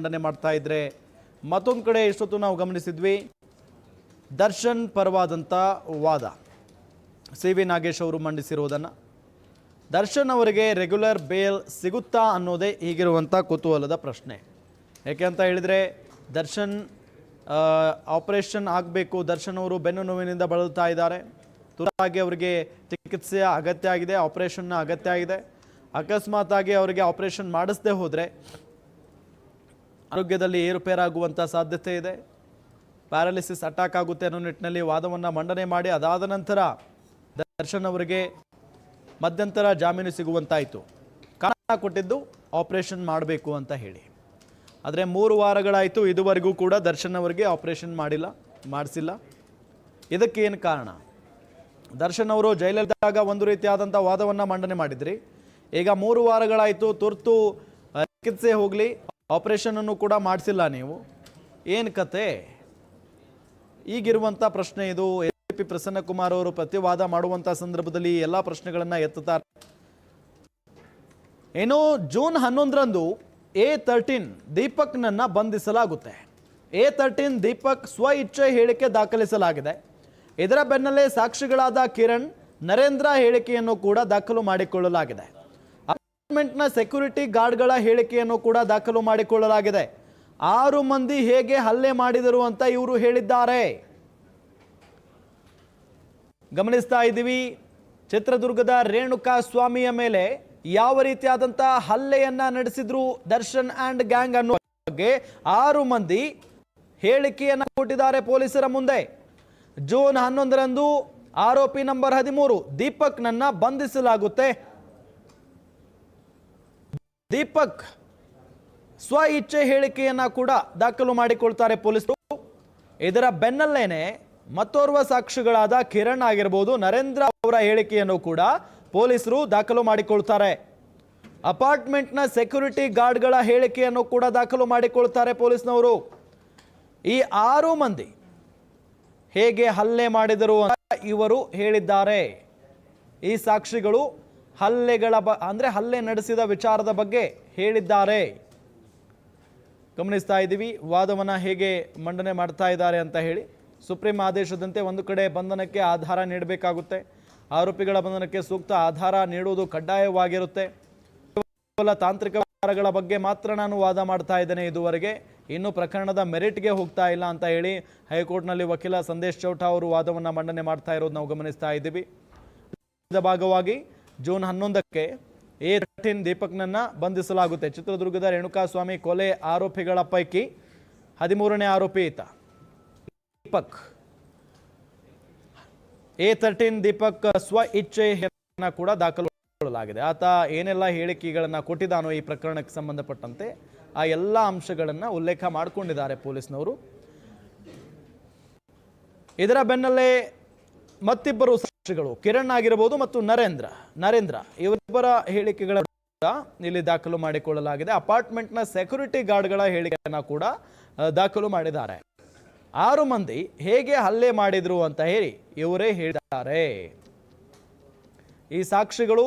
ಮಂಡನೆ ಮಾಡ್ತಾ ಇದ್ರೆ ಮತ್ತೊಂದು ಕಡೆ ಎಷ್ಟೊತ್ತು ನಾವು ಗಮನಿಸಿದ್ವಿ ದರ್ಶನ್ ಪರವಾದಂಥ ವಾದ. ಸಿ ವಿ ನಾಗೇಶ್ ಅವರು ಮಂಡಿಸಿರುವುದನ್ನು ದರ್ಶನ್ ಅವರಿಗೆ ರೆಗ್ಯುಲರ್ ಬೇಲ್ ಸಿಗುತ್ತಾ ಅನ್ನೋದೇ ಈಗಿರುವಂಥ ಕುತೂಹಲದ ಪ್ರಶ್ನೆ. ಯಾಕೆ ಅಂತ ಹೇಳಿದರೆ ದರ್ಶನ್ ಆಪರೇಷನ್ ಆಗಬೇಕು. ದರ್ಶನ್ ಅವರು ಬೆನ್ನು ನೋವಿನಿಂದ ಬಳಲ್ತಾ ಇದ್ದಾರೆ. ತುರ್ತಾಗಿ ಅವರಿಗೆ ಚಿಕಿತ್ಸೆಯ ಅಗತ್ಯ ಆಗಿದೆ ಆಪರೇಷನ್ನ ಅಗತ್ಯ ಆಗಿದೆ. ಅಕಸ್ಮಾತ್ ಆಗಿ ಅವರಿಗೆ ಆಪರೇಷನ್ ಮಾಡಿಸದೆ ಹೋದರೆ ಆರೋಗ್ಯದಲ್ಲಿ ಏರುಪೇರಾಗುವಂಥ ಸಾಧ್ಯತೆ ಇದೆ. ಪ್ಯಾರಾಲಿಸಿಸ್ ಅಟ್ಯಾಕ್ ಆಗುತ್ತೆ ಅನ್ನೋ ನಿಟ್ಟಿನಲ್ಲಿ ವಾದವನ್ನು ಮಂಡನೆ ಮಾಡಿ, ಅದಾದ ನಂತರ ದರ್ಶನ್ ಅವರಿಗೆ ಮಧ್ಯಂತರ ಜಾಮೀನು ಸಿಗುವಂತಾಯಿತು. ಕಾರಣ ಕೊಟ್ಟಿದ್ದು ಆಪರೇಷನ್ ಮಾಡಬೇಕು ಅಂತ ಹೇಳಿ. ಆದರೆ ಮೂರು ವಾರಗಳಾಯಿತು ಇದುವರೆಗೂ ಕೂಡ ದರ್ಶನ್ ಅವರಿಗೆ ಆಪರೇಷನ್ ಮಾಡಿಲ್ಲ, ಮಾಡಿಸಿಲ್ಲ. ಇದಕ್ಕೇನು ಕಾರಣ? ದರ್ಶನ್ ಅವರು ಜೈಲಲ್ಲಿದ್ದಾಗ ಒಂದು ರೀತಿಯಾದಂಥ ವಾದವನ್ನು ಮಂಡನೆ ಮಾಡಿದ್ರಿ. ಈಗ ಮೂರು ವಾರಗಳಾಯಿತು ತುರ್ತು ಚಿಕಿತ್ಸೆ ಹೋಗಲಿ ಆಪರೇಷನನ್ನು ಕೂಡ ಮಾಡಿಸಿಲ್ಲ ನೀವು. ಏನು ಕತೆ? ಈಗಿರುವಂಥ ಪ್ರಶ್ನೆ ಇದು. ಎ ಪಿ ಪ್ರಸನ್ನಕುಮಾರ್ ಅವರು ಪ್ರತಿವಾದ ಮಾಡುವಂಥ ಸಂದರ್ಭದಲ್ಲಿ ಎಲ್ಲ ಪ್ರಶ್ನೆಗಳನ್ನು ಎತ್ತುತ್ತಾರೆ. ಏನು, ಜೂನ್ ಹನ್ನೊಂದರಂದು ಎ ತರ್ಟೀನ್ ದೀಪಕ್ನನ್ನು ಬಂಧಿಸಲಾಗುತ್ತೆ. ಎ ತರ್ಟೀನ್ ದೀಪಕ್ ಸ್ವ ಇಚ್ಛೆ ಹೇಳಿಕೆ ದಾಖಲಿಸಲಾಗಿದೆ. ಇದರ ಬೆನ್ನಲ್ಲೇ ಸಾಕ್ಷಿಗಳಾದ ಕಿರಣ್, ನರೇಂದ್ರ ಹೇಳಿಕೆಯನ್ನು ಕೂಡ ದಾಖಲು ಮಾಡಿಕೊಳ್ಳಲಾಗಿದೆ. ಅಪಾರ್ಟ್ಮೆಂಟ್ನ ಸೆಕ್ಯೂರಿಟಿ ಗಾರ್ಡ್ಗಳ ಹೇಳಿಕೆಯನ್ನು ಕೂಡ ದಾಖಲು ಮಾಡಿಕೊಳ್ಳಲಾಗಿದೆ. ಆರು ಮಂದಿ ಹೇಗೆ ಹಲ್ಲೆ ಮಾಡಿದರು ಅಂತ ಇವರು ಹೇಳಿದ್ದಾರೆ. ಗಮನಿಸ್ತಾ ಇದ್ದೀವಿ, ಚಿತ್ರದುರ್ಗದ ರೇಣುಕಾ ಸ್ವಾಮಿಯ ಮೇಲೆ ಯಾವ ರೀತಿಯಾದಂತಹ ಹಲ್ಲೆಯನ್ನ ನಡೆಸಿದ್ರು ದರ್ಶನ್ ಅಂಡ್ ಗ್ಯಾಂಗ್ ಅನ್ನೋ ಬಗ್ಗೆ ಆರು ಮಂದಿ ಹೇಳಿಕೆಯನ್ನ ಕೊಟ್ಟಿದ್ದಾರೆ ಪೊಲೀಸರ ಮುಂದೆ. ಜೂನ್ ಹನ್ನೊಂದರಂದು ಆರೋಪಿ ನಂಬರ್ ಹದಿಮೂರು ದೀಪಕ್ ನನ್ನ ಬಂಧಿಸಲಾಗುತ್ತೆ. ದೀಪಕ್ ಸ್ವ ಇಚ್ಛೆ ಹೇಳಿಕೆಯನ್ನ ಕೂಡ ದಾಖಲು ಮಾಡಿಕೊಳ್ತಾರೆ ಪೊಲೀಸರು. ಇದರ ಬೆನ್ನಲ್ಲೇನೆ ಮತ್ತೋರ್ವ ಸಾಕ್ಷಿಗಳಾದ ಕಿರಣ್ ಆಗಿರ್ಬೋದು ನರೇಂದ್ರ ಅವರ ಹೇಳಿಕೆಯನ್ನು ಕೂಡ ಪೊಲೀಸರು ದಾಖಲು ಮಾಡಿಕೊಳ್ತಾರೆ. ಅಪಾರ್ಟ್ಮೆಂಟ್ನ ಸೆಕ್ಯೂರಿಟಿ ಗಾರ್ಡ್ಗಳ ಹೇಳಿಕೆಯನ್ನು ಕೂಡ ದಾಖಲು ಮಾಡಿಕೊಳ್ತಾರೆ ಪೊಲೀಸ್ನವರು. ಈ ಆರು ಮಂದಿ ಹೇಗೆ ಹಲ್ಲೆ ಮಾಡಿದರು ಅಂತ ಇವರು ಹೇಳಿದ್ದಾರೆ. ಈ ಸಾಕ್ಷಿಗಳು ಹಲ್ಲೆಗಳ ಬ, ಅಂದರೆ ಹಲ್ಲೆ ನಡೆಸಿದ ವಿಚಾರದ ಬಗ್ಗೆ ಹೇಳಿದ್ದಾರೆ. ಗಮನಿಸ್ತಾ ಇದ್ದೀವಿ. ವಾದವನ್ನು ಹೇಗೆ ಮಂಡನೆ ಮಾಡ್ತಾ ಇದ್ದಾರೆ ಅಂತ ಹೇಳಿ. ಸುಪ್ರೀಂ ಆದೇಶದಂತೆ ಒಂದು ಕಡೆ ಬಂಧನಕ್ಕೆ ಆಧಾರ ನೀಡಬೇಕಾಗುತ್ತೆ. ಆರೋಪಿಗಳ ಬಂಧನಕ್ಕೆ ಸೂಕ್ತ ಆಧಾರ ನೀಡುವುದು ಕಡ್ಡಾಯವಾಗಿರುತ್ತೆ. ಕೇವಲ ತಾಂತ್ರಿಕ ವಿಚಾರಗಳ ಬಗ್ಗೆ ಮಾತ್ರ ನಾನು ವಾದ ಮಾಡ್ತಾ ಇದ್ದೇನೆ ಇದುವರೆಗೆ. ಇನ್ನು ಪ್ರಕರಣದ ಮೆರಿಟ್ಗೆ ಹೋಗ್ತಾ ಇಲ್ಲ ಅಂತ ಹೇಳಿ ಹೈಕೋರ್ಟ್ನಲ್ಲಿ ವಕೀಲ ಸಂದೇಶ್ ಚೌಟ ಅವರು ವಾದವನ್ನು ಮಂಡನೆ ಮಾಡ್ತಾ ಇರೋದು ನಾವು ಗಮನಿಸ್ತಾ ಇದ್ದೀವಿ. ಭಾಗವಾಗಿ ಜೂನ್ ಹನ್ನೊಂದಕ್ಕೆ ಎ ಥರ್ಟೀನ್ ದೀಪಕ್ನನ್ನ ಬಂಧಿಸಲಾಗುತ್ತೆ. ಚಿತ್ರದುರ್ಗದ ರೇಣುಕಾಸ್ವಾಮಿ ಕೊಲೆ ಆರೋಪಿಗಳ ಪೈಕಿ ಹದಿಮೂರನೇ ಆರೋಪಿ ಈತ. ದೀಪಕ್. ಎ ಥರ್ಟೀನ್ ದೀಪಕ್ ಸ್ವ ಇಚ್ಛೆ ಕೂಡ ದಾಖಲಾಗಿದೆ ಆತ ಏನೆಲ್ಲ ಹೇಳಿಕೆಗಳನ್ನ ಕೊಟ್ಟಿದ್ದಾನೋ ಈ ಪ್ರಕರಣಕ್ಕೆ ಸಂಬಂಧಪಟ್ಟಂತೆ ಆ ಎಲ್ಲ ಅಂಶಗಳನ್ನ ಉಲ್ಲೇಖ ಮಾಡಿಕೊಂಡಿದ್ದಾರೆ ಪೊಲೀಸ್ನವರು. ಇದರ ಬೆನ್ನಲ್ಲೇ ಮತ್ತಿಬ್ಬರು ಸಾಕ್ಷಿಗಳು ಕಿರಣ್ ಆಗಿರಬಹುದು ಮತ್ತು ನರೇಂದ್ರ. ನರೇಂದ್ರ, ಇವರಿಬ್ಬರ ಹೇಳಿಕೆಗಳ ಇಲ್ಲಿ ದಾಖಲು ಮಾಡಿಕೊಳ್ಳಲಾಗಿದೆ. ಅಪಾರ್ಟ್ಮೆಂಟ್ನ ಸೆಕ್ಯೂರಿಟಿ ಗಾರ್ಡ್ಗಳ ಹೇಳಿಕೆಯನ್ನ ಕೂಡ ದಾಖಲು ಮಾಡಿದ್ದಾರೆ. ಆರು ಮಂದಿ ಹೇಗೆ ಹಲ್ಲೆ ಮಾಡಿದ್ರು ಅಂತ ಹೇಳಿ ಇವರೇ ಹೇಳಿದ್ದಾರೆ. ಈ ಸಾಕ್ಷಿಗಳು